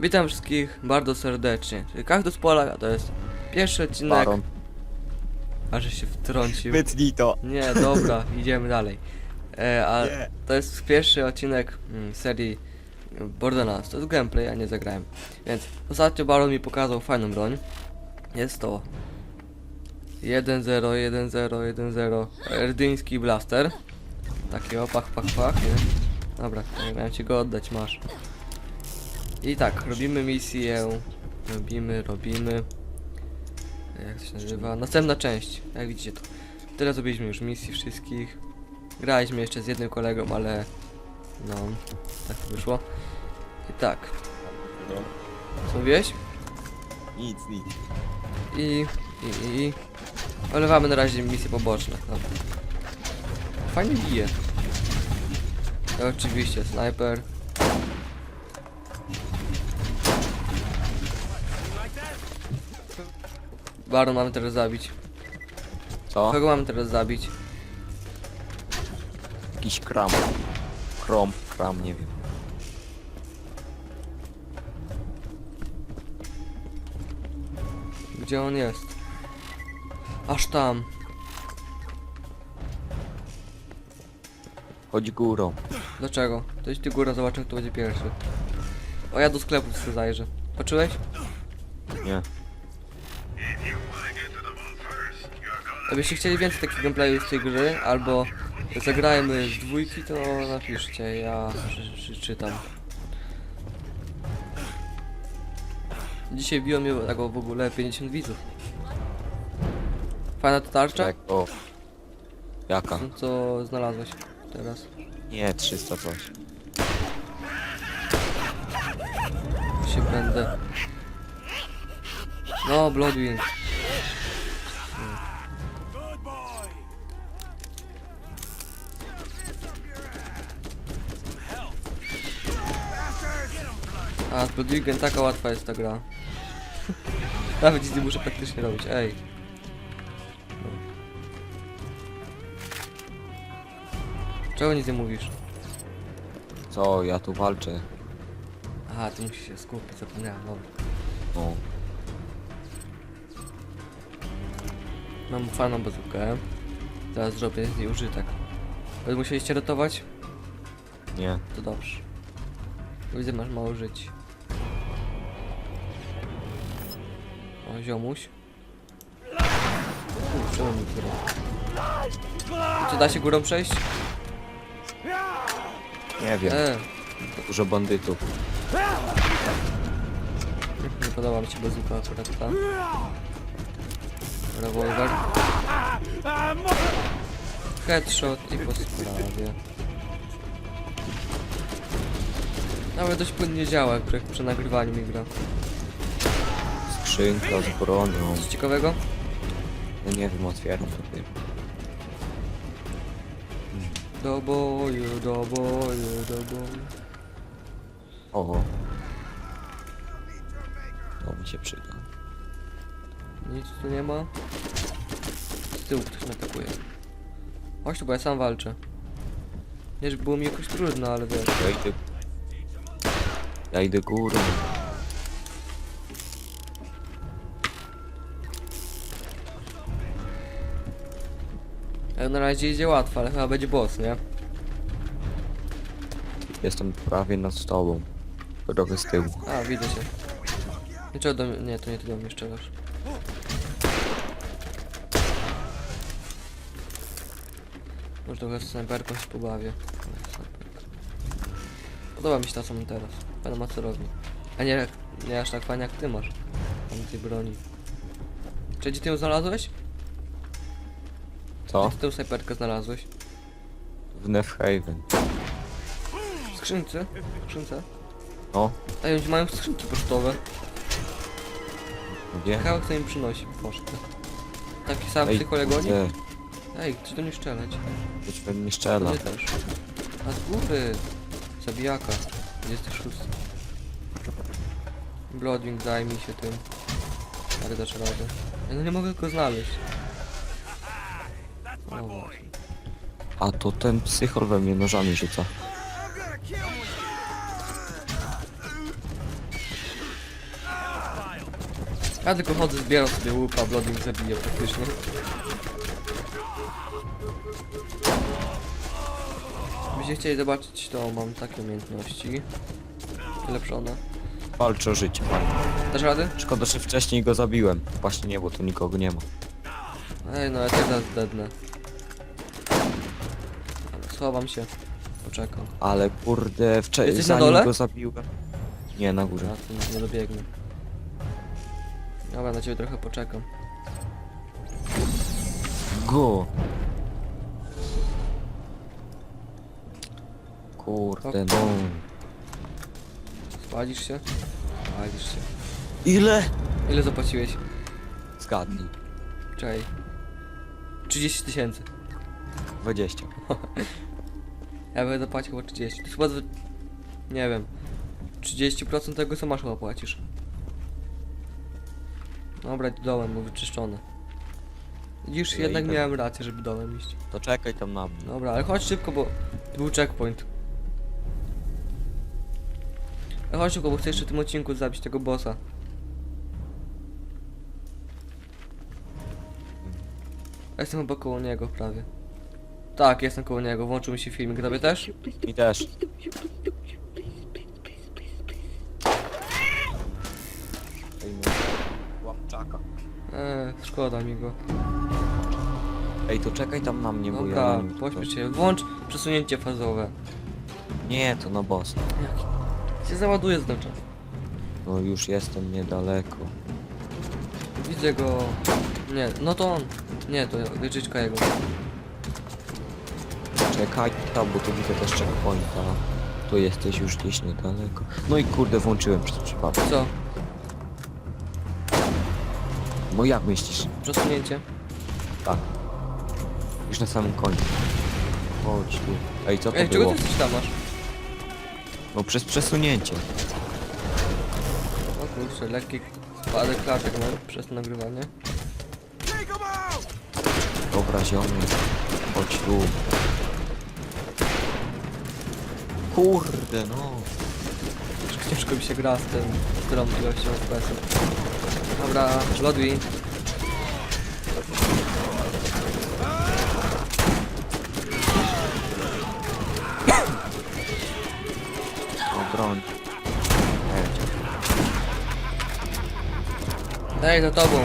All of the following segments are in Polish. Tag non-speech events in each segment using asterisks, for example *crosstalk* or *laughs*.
Witam wszystkich bardzo serdecznie. Czyli Kaktus Polak, a to jest pierwszy odcinek. Baron. Aż się wtrącił. Wytnij to. Nie, dobra, *laughs* idziemy dalej. E, a Nie. to jest pierwszy odcinek mm, serii Borderlands. To jest gameplay, a nie zagrałem. Więc ostatnio Baron mi pokazał fajną broń. Jest to 1-0, 1-0, 1-0 Erdyński blaster. Taki o, pach, pach, nie? Dobra, miałem ci go oddać, masz. I tak, robimy misję. Robimy, robimy. Jak to się nazywa? Następna część, jak widzicie to. Tyle zrobiliśmy już misji wszystkich. Graliśmy jeszcze z jednym kolegą, ale no, tak to wyszło. I tak, co mówiłeś? Nic, nic. I, i, i. Olewamy na razie misje poboczne. Dobra. Fajnie bije. I oczywiście, snajper. Baron mamy teraz zabić. Co? Kogo mamy teraz zabić? Jakiś kram. Krom, kram, nie wiem. Gdzie on jest? Aż tam. Chodź górą. Dlaczego? To idź ty górę, zobaczę kto będzie pierwszy. O, ja do sklepu sobie zajrzę. Patrzyłeś? Nie. Gdybyście chcieli więcej takich gameplayów z tej gry, albo zagrajmy z dwójki, to napiszcie, ja przeczytam. Dzisiaj biło mnie tak w ogóle 50 widzów. Fajna ta tarcza? Tak, o. Jaka? No, Co znalazłeś teraz? Nie, 300 coś. się będę. No, Bloodwing. A, z Bloodwingiem taka łatwa jest ta gra. *laughs* Nawet nic nie muszę praktycznie robić, ej. Czego nic nie mówisz? Co, ja tu walczę. Aha, ty musisz się skupić, zapomniałem, dobra. No. Mam fajną bazookę. Teraz zrobię z niej użytek. Wy musieliście ratować? Nie. To dobrze. Widzę, masz mało żyć. O, ziomuś. Czemu mi? Czy da się górą przejść? Nie wiem. E, Dużo bandytów. nie podoba mi się bazooka akurat ta. Rewolwer. Headshot i po sprawie. Nawet dość płynnie działa, przy, przy nagrywaniu mi gra. Skrzynka z bronią. Coś ciekawego? Ja nie wiem, otwieram sobie. Do boju, do boju, do boju. Oho. To mi się przyda. Nic tu nie ma. Z tyłu ktoś mnie atakuje. Chodź tu, bo ja sam walczę. Żeby było mi jakoś trudno, ale wiesz. Ja idę... Ja idę górą. Na razie idzie łatwo, ale chyba będzie boss, nie? Jestem prawie nad tobą. Trochę z tyłu. A, widzę cię. Niczego do mnie... Nie, to nie ty do mnie strzelasz. Może trochę z snajperką się pobawię. Podoba mi się ta co mam teraz. Fajna ma co robi. A nie, nie aż tak fajnie jak ty masz. Tam tej broni. Czy gdzie ty ją znalazłeś? Co? Ty tę snajperkę znalazłeś? W Nefhaven. W skrzynce? W skrzynce? No. A oni mają skrzynki pocztowe. Gdzie? Ciekawe kto im przynosi pocztę. Taki sam w tych kolegoni? kurde, Ej, czy to nie strzelać? Być pewnie nie strzela. Nie też. A z góry! Zabijaka. 26. Bloodwing zajmij się tym. Ale dasz radę. Ja no nie mogę go znaleźć. O. A to ten psychol we mnie nożami rzuca. Ja tylko chodzę, zbieram sobie łupa, Blooding zabiję praktycznie. Gdybyście chcieli zobaczyć, to mam takie umiejętności. Ulepszone. Walczy o życie. Dasz rady? Szkoda, że wcześniej go zabiłem. Właśnie nie, bo tu nikogo nie ma. Ej, no ja tak zaraz dednę. Schowam się. Poczekam. Ale kurde, wcześniej Jesteś na zanim dole? go zabiłem. Nie, na górze. Ja tu nie dobiegnę. Dobra, na ciebie trochę poczekam. Go! Kurde, no. Spalisz się? Spalisz się. Ile? Ile zapłaciłeś? Zgadnij. Czekaj. 30 tysięcy. 20. *laughs* Ja będę płacił chyba 30. To chyba... z- Nie wiem. 30% tego co masz chyba płacisz. Dobra, idź dołem, bo wyczyszczone. Widzisz, Ja jednak idę. miałem rację, żeby dołem iść. To czekaj tam na mnie. Dobra, ale chodź szybko, bo to był checkpoint. Ale chodź szybko, bo chcę jeszcze w tym odcinku zabić tego bossa. Ja jestem chyba koło niego prawie. Tak, jestem koło niego, włączył mi się filmik, tobie też? Mi też. Ej, no. Łapczaka. Eee, szkoda mi go. Ej, to czekaj tam na mnie, bo ja... Dobra, nie wiem, pośpiesz się. Włącz przesunięcie fazowe. Nie, to na bossa. Jak? Się załaduje z czas. No już jestem niedaleko. Widzę go. Nie, no to on. Nie, to wieżyczka jego. Czekaj tam, bo tu widzę też checkpointa. Tu jesteś już gdzieś niedaleko. No i kurde, włączyłem przez przypadek. Co? No jak myślisz? Przesunięcie? Tak. Już na samym końcu. Chodź tu. Ej, co to Ej, czego było? ty coś tam masz? No przez przesunięcie. O kurczę, lekki spadek klatek mam przez to nagrywanie. Dobra, ziomy. Chodź tu. Kurde, no. Ciężko mi się gra z tym, z którą ilością FPS-ów. Dobra, Lodwi. O, broń. Ej, za tobą.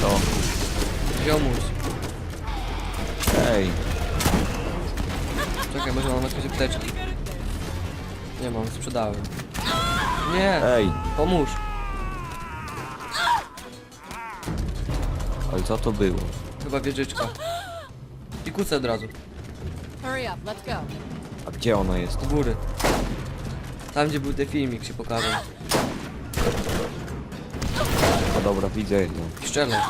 To. Ziomuś. Może mam jakieś apteczki. Nie mam, sprzedałem. Nie, Ej. pomóż. Ale co to było? Chyba wieżyczka. I kucę od razu. Hurry up, let's go. A gdzie ona jest? Do góry. Tam gdzie był ten filmik się pokazał. No dobra, widzę jedną. Strzelę.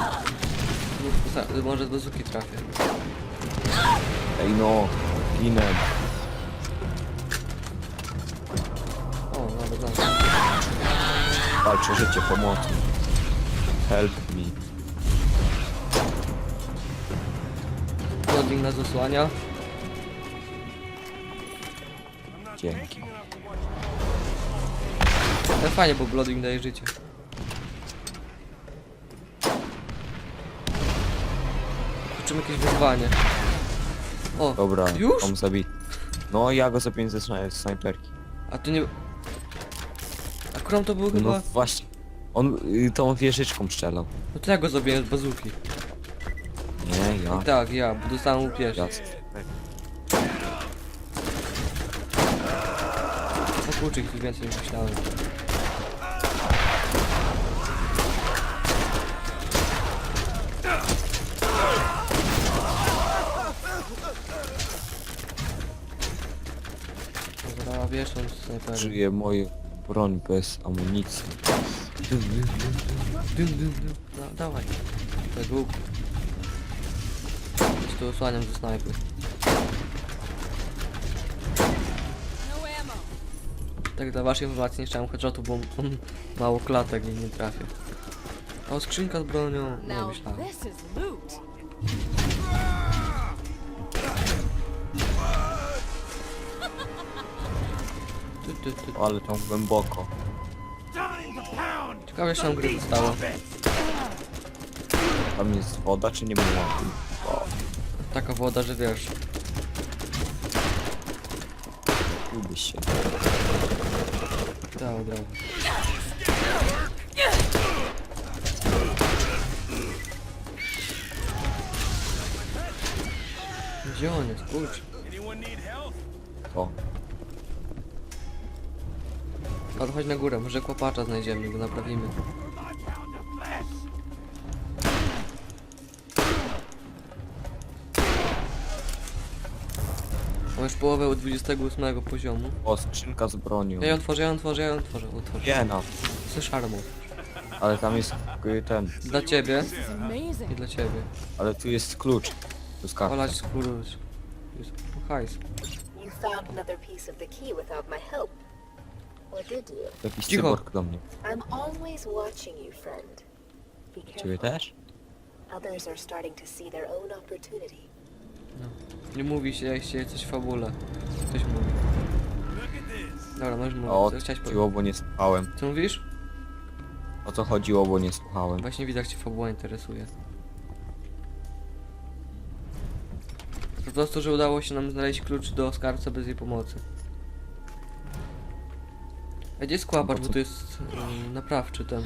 Mów, Może do zuki trafię. Ej no. Ginę. Na. Walczę życie, pomocy. Help me. Loading nas zasłania. Dzięki. Fajnie, bo Blooding daje życie. Zobaczymy jakieś wyzwanie. O, Dobra, Już? tam zabit. No ja go zabiłem ze z snajperki. a to nie... Krom to był chyba... No właśnie. On y, tą wieżyczką strzelał. No to ja go zabiłem z bazuki. Nie, ja. Tak, ja, bo dostałem mu pierwszy. Ja. No kurczę, ich tu więcej niż myślałem. Dobra, wiesz, on z snajperem. Żyje moje broń bez amunicji. Dym, dym, dym. Da, dawaj. Tak łuk. Już tu osłaniam ze snajpy. No. Tak dla waszej informacji nie chciałem headshotu, bo on *laughs* mało klatek i nie trafię. O, skrzynka z bronią. Now myślałem. Ty, ty. Ale tam głęboko. Ciekawe, się nam gry zostało. Tam jest woda, czy nie wody? O, Taka woda, że wiesz. lubisz się. Razu. Gdzie on jest? Kurczę. O, Ale chodź na górę, może kłapacza znajdziemy, go naprawimy. Mam już połowę od 28 poziomu. o, skrzynka z bronią. Ja ją otworzę, ja ją otworzę, ja ją otworzę, otworzę. Nie no, Słysz armor. ale tam jest y, ten. Dla ciebie This is amazing. i dla ciebie. Ale tu jest klucz. Tu skarbca. Olać skóruć. Jest hajs. You found another piece of the key without my help. Or did you? Jakiś Cicho. cyborg do mnie. I'm always watching you, friend. Be Ciebie careful. też? Others are starting to see their own opportunity. Nie mówi się, jak się coś w fabule. Ktoś mówi. Dobra, możesz mówić. O, Co chciałeś powiedzieć? chodziło, bo nie słuchałem. Co mówisz? O co chodziło, bo nie słuchałem. Właśnie widzę, jak cię fabuła interesuje. Po prostu, że udało się nam znaleźć klucz do skarbca bez jej pomocy. Gdzie jest kłapacz, po bo tu jest yy, naprawczy ten.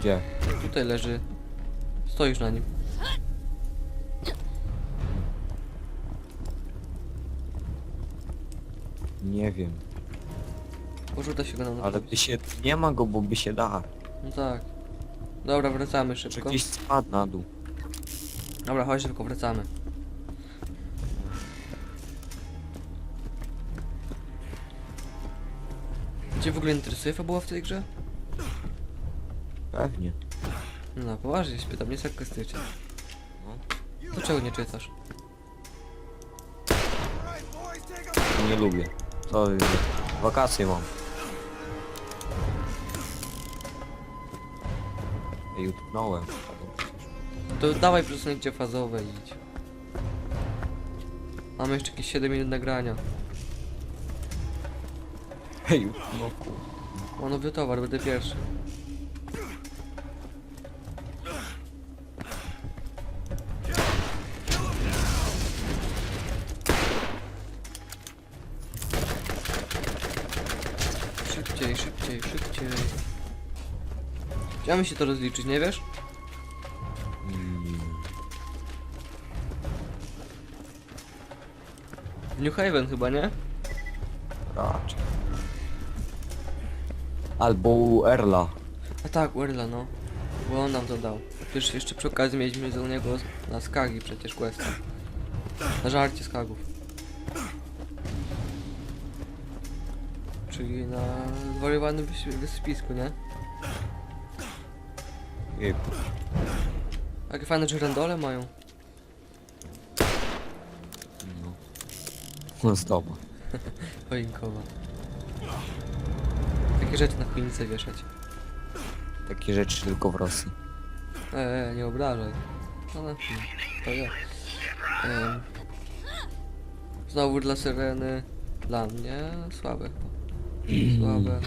Gdzie? Tutaj leży. Stoisz na nim. Nie wiem. Porzuca się go nam Ale by się... Nie ma go, bo by się da. No tak. Dobra, wracamy Czy szybko. gdzieś spadł na dół. Dobra, chodź szybko, wracamy. Cię w ogóle interesuje fabuła w tej grze? Pewnie. No, poważnie się pytam, nie sarkastycznie. To czego nie czytasz? Nie lubię. To y, wakacje mam. Ej, utknąłem. To dawaj przesunięcie fazowe i idź. Mamy jeszcze jakieś 7 minut nagrania. Ej, utknąłem. O, nowy towar, będę pierwszy. Szybciej, szybciej, szybciej. Chciałem się to rozliczyć, nie wiesz? W New Haven chyba, nie? raczej. Albo u Erla. A tak, Urla, no. Bo on nam to dał. Przecież jeszcze przy okazji mieliśmy za niego na skagi przecież questa. Na żarcie skagów. Czyli na zwariowanym wys- wysypisku, nie? Jejku. Jakie fajne żyrandole mają. No. Zdoba. *laughs* Choinkowa. Takie rzeczy na choince wieszać. Takie rzeczy tylko w Rosji. Eee, nie obrażaj. No, no, to ja. Em, znowu dla Syreny. Dla mnie słabe. Słabe.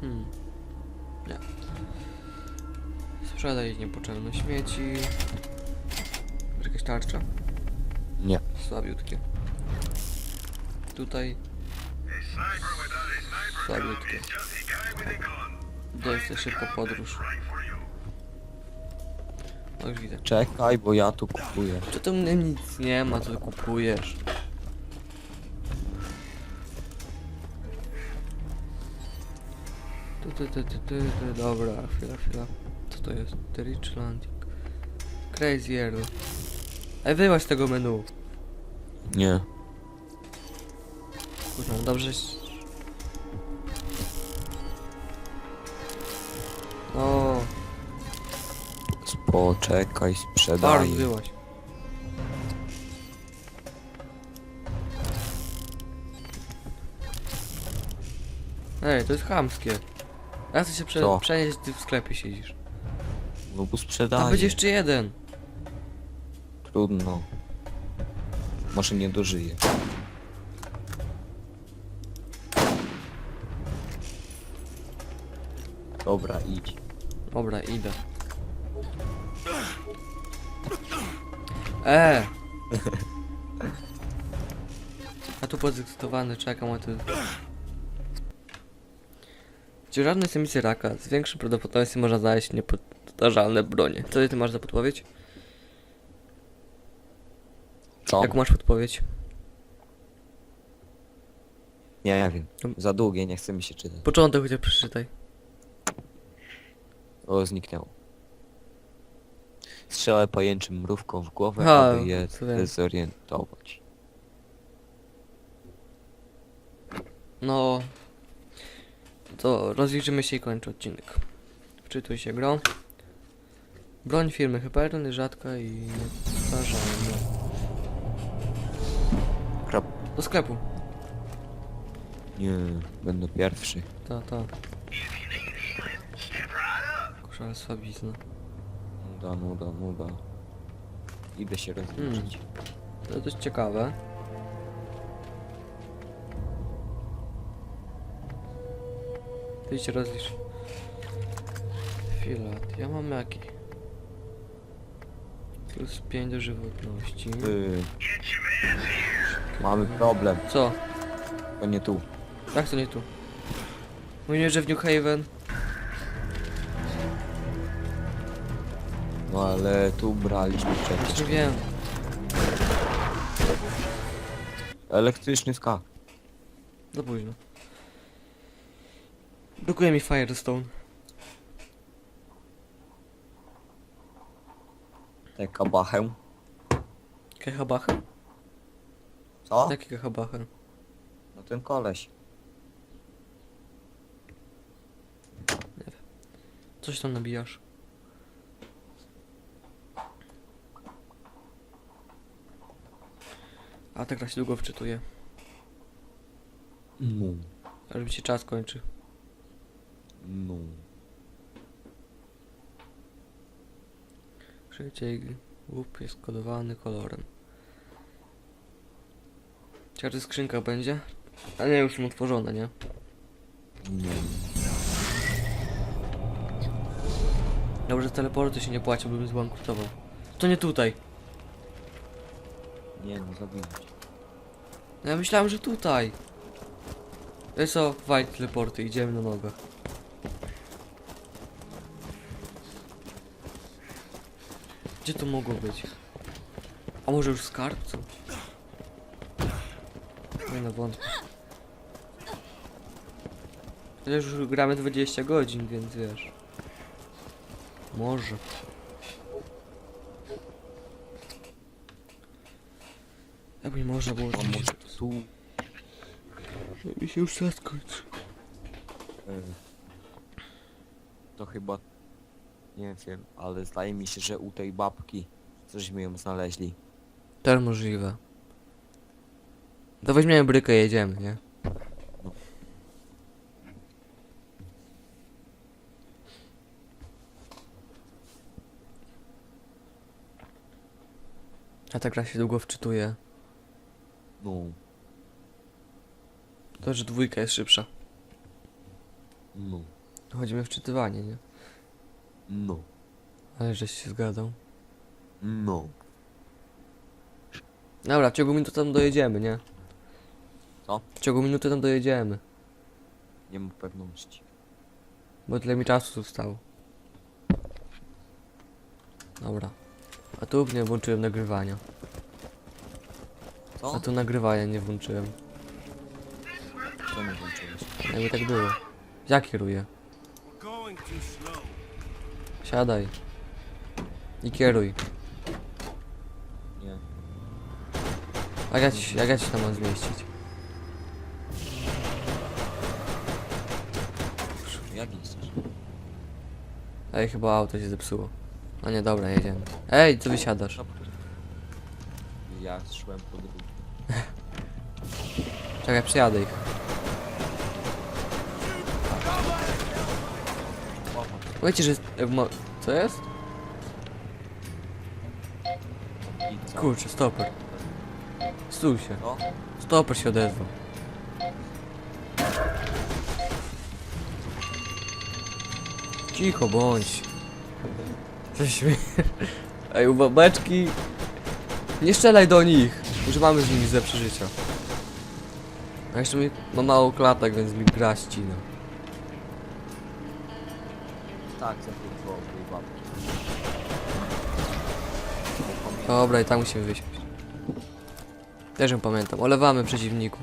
Hmm. Nie. Sprzedaj niepotrzebne śmieci. Jakieś tarcza? Nie. Słabiutkie. Tutaj. Słabiutkie. Daj sobie szybko podróż. No już widzę. Czekaj, bo ja tu kupuję. Czy to mnie nic nie ma, co ty kupujesz? Tu, tu, tu, tu, tu, tu, dobra, chwila, chwila. Co to jest? The Rich Landing. Crazy Earl. Ej, wyłaź z tego menu. Nie. Kurwa, no dobrze. Poczekaj, Tak, sprzedaj. byłaś. Ej, to jest chamskie. Ja chcę się prze Co? przenieść, ty w sklepie siedzisz. No bo Tam sprzedaj. będzie jeszcze jeden. Trudno. Może nie dożyję. Dobra, idź. Dobra, idę. E! *laughs* A tu podekscytowany czekam, a tu... Czy żadnej emisji raka z większym prawdopodobieństwem można znaleźć niepowtarzalne bronie? Co ty masz za podpowiedź? Co? Jaką masz podpowiedź? Nie, ja wiem. Za długie, nie chce mi się czytać. Początek chociaż przeczytaj. O, zniknęło. Strzelę pajęczym mrówką w głowę, Ha, aby je co wiem. dezorientować. No... To rozliczymy się i kończę odcinek. Wczytuj się grą. Broń firmy Hyperion rzadka i niepowtarzalna. Krap. Do sklepu. Nie, będę pierwszy. Ta, ta. Koszala słabizna. Nuda, nuda, nuda. Idę się rozliczyć. To dość ciekawe. Ty się rozlicz. Filat. Ja mam jaki? Plus 5 do żywotności. Ty. Mamy problem, Co? to nie tu. Jak to nie tu? Mówię, że w New Haven. No ale tu braliśmy Nie przecież. wiem. Elektryczny skak. Za późno. Brakuje mi Firestone. Te kabachę. Kehabachę? Co? Jaki kehabachę? No ten koleś. Coś tam nabijasz. A ta gra się długo wczytuje. No. Aż mi się czas kończy. No. Szybciej łup jest kodowany kolorem. Ciekawe, czy skrzynka będzie? A nie, już są otworzone, nie? Nie. Dobrze, teleporty się nie płacił, bym zbankrutował. To nie tutaj. Nie, no zabijać. No ja myślałem, że tutaj. Jest o, waj teleporty, idziemy na nogach. Gdzie to mogło być? A może już w skarbcu? Nie no, wątpię. Chociaż już gramy 20 godzin, więc wiesz. Może. Jakby można było... A tu? Mi się już czas kończy. E, To chyba... Nie wiem, ale zdaje mi się, że u tej babki cośmy ją znaleźli. Też możliwe. To weźmiemy brykę i jedziemy, nie? A ta gra się długo wczytuje. No. To, że dwójka jest szybsza. No. Chodzimy w wczytywanie, nie? No. Ale żeś się zgadzał. No. Dobra, w ciągu minuty tam dojedziemy, nie? Co? W ciągu minuty tam dojedziemy. Nie mam pewności. Bo tyle mi czasu zostało. Dobra. A tu nie włączyłem nagrywania. Co? A tu nagrywania nie włączyłem. Nie włączyłeś? Jakby tak było. Ja kieruję. Siadaj. I kieruj. Nie. Jak ja ci, jak ja ci tam mam zmieścić? Jak chcesz? Ej, chyba auto się zepsuło. A nie, dobra, jedziemy. Ej, co wysiadasz? Ja szłem po drugi. *laughs* Czekaj, przyjadę ich. Powiedzcie, że... ma- Co jest? Kurczę, stoper. Stój się. No? Stoper się odezwał. Cicho bądź. Coś mi... *laughs* Ej, u babeczki. Nie strzelaj do nich. Używamy z nimi ze przeżycia. A jeszcze mi ma mało klatek, więc mi gra ścina. Tak, zapytło o tej babki. Dobra, i tak musimy wyśpić. Też ją pamiętam. Olewamy przeciwników.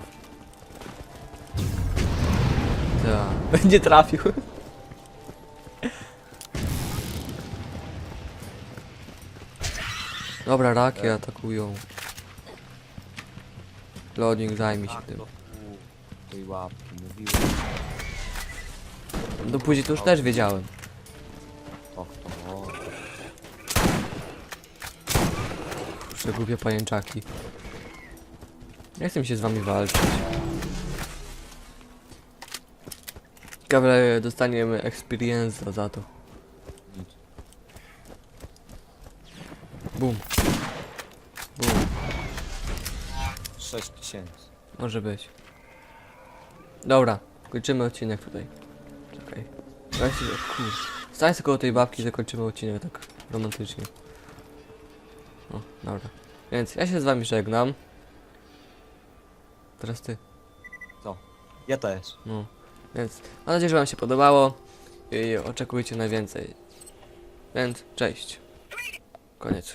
Tak. *laughs* Nie trafił. Dobra, raki atakują. Loading zajmie się Tak, tym. to u tej babki, mówiłem. No później to już też wiedziałem. Kurczę, głupie pajęczaki. Nie chcę mi się z wami walczyć. Ciekawe, dostaniemy experience za to. Bum. Bum. 6 tysięcy. Może być. Dobra, kończymy odcinek tutaj. Czekaj. Właśnie, kur... Stań sobie koło tej babki i zakończymy odcinek tak romantycznie. O, dobra. Więc ja się z wami żegnam. Teraz ty. Ja też. No. Więc mam nadzieję, że wam się podobało i oczekujcie na więcej. Więc cześć. Koniec.